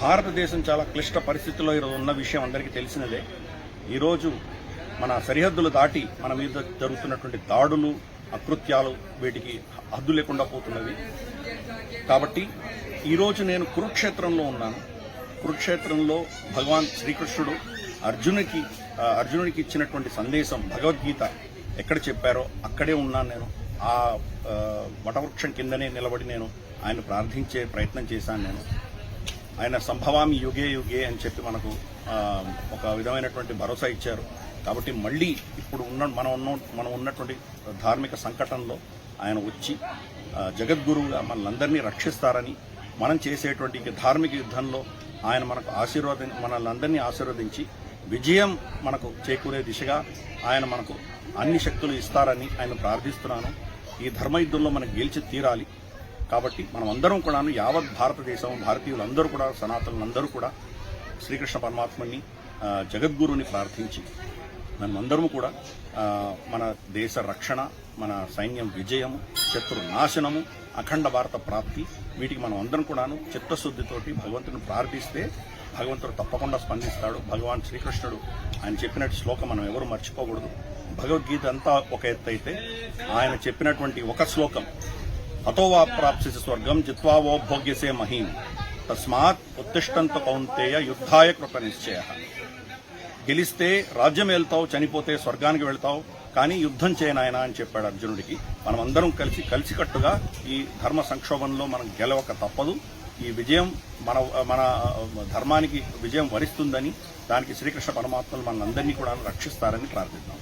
భారతదేశం చాలా క్లిష్ట పరిస్థితుల్లో ఈరోజు ఉన్న విషయం అందరికీ తెలిసినదే. ఈరోజు మన సరిహద్దులు దాటి మన మీద జరుగుతున్నటువంటి దాడులు అకృత్యాలు వీటికి హద్దు లేకుండా పోతున్నవి. కాబట్టి ఈరోజు నేను కురుక్షేత్రంలో ఉన్నాను. కురుక్షేత్రంలో భగవాన్ శ్రీకృష్ణుడు అర్జునుడికి అర్జునునికి అర్జునుడికి ఇచ్చినటువంటి సందేశం భగవద్గీత ఎక్కడ చెప్పారో అక్కడే ఉన్నాను నేను. ఆ ఆ, వటవృక్షం కిందనే నిలబడి నేను ఆయన ప్రార్థించే ప్రయత్నం చేశాను నేను. ఆయన సంభవామి యుగే యుగే అని చెప్పి మనకు ఒక విధమైనటువంటి భరోసా ఇచ్చారు. కాబట్టి మళ్ళీ ఇప్పుడు ఉన్న మనం ఉన్న మనం ఉన్నటువంటి ధార్మిక సంకటంలో ఆయన వచ్చి జగద్గురువుగా మనల్ని రక్షిస్తారని మనం చేసేటువంటి ధార్మిక యుద్ధంలో ఆయన మనకు ఆశీర్వాద మనల్ని ఆశీర్వదించి విజయం మనకు చేకూరే దిశగా ఆయన మనకు అన్ని శక్తులు ఇస్తారని ఆయన ప్రార్థిస్తున్నాను. ఈ ధర్మ యుద్ధంలో మనకు గెలిచి తీరాలి. కాబట్టి మనం అందరం కూడా యావత్ భారతదేశం భారతీయులందరూ కూడా సనాతనులందరూ కూడా శ్రీకృష్ణ పరమాత్మని జగద్గురుని ప్రార్థించి మనమందరము కూడా మన దేశ రక్షణ మన సైన్యం విజయము శత్రు నాశనము అఖండ భారత ప్రాప్తి వీటికి మనం అందరం కూడాను చిత్తశుద్ధితోటి భగవంతుని ప్రార్థిస్తే భగవంతుడు తప్పకుండా స్పందిస్తాడు. భగవాన్ శ్రీకృష్ణుడు ఆయన చెప్పినట్టు శ్లోకం మనం ఎవరు మర్చిపోకూడదు. భగవద్గీత అంతా ఒక ఎత్తు అయితే ఆయన చెప్పినటువంటి ఒక శ్లోకం అథోవా వా స్వర్గం జిత్వా వో భోగ్యసే మహీం తస్మాత్ ఉత్తిష్టంత కౌంతేయ యుద్ధాయ కృత నిశ్చయ గెలిస్తే రాజ్యం వెళ్తావు చనిపోతే స్వర్గానికి వెళ్తావు కానీ యుద్ధం చేయనాయన అని చెప్పాడు అర్జునుడికి. మనం అందరం కలిసి కలిసికట్టుగా ఈ ధర్మ సంక్షోభంలో మనం గెలవక తప్పదు. ఈ విజయం మన మన ధర్మానికి విజయం వరిస్తుందని దానికి శ్రీకృష్ణ పరమాత్మలు మనందరినీ కూడా రక్షిస్తారని ప్రార్థిద్దాం.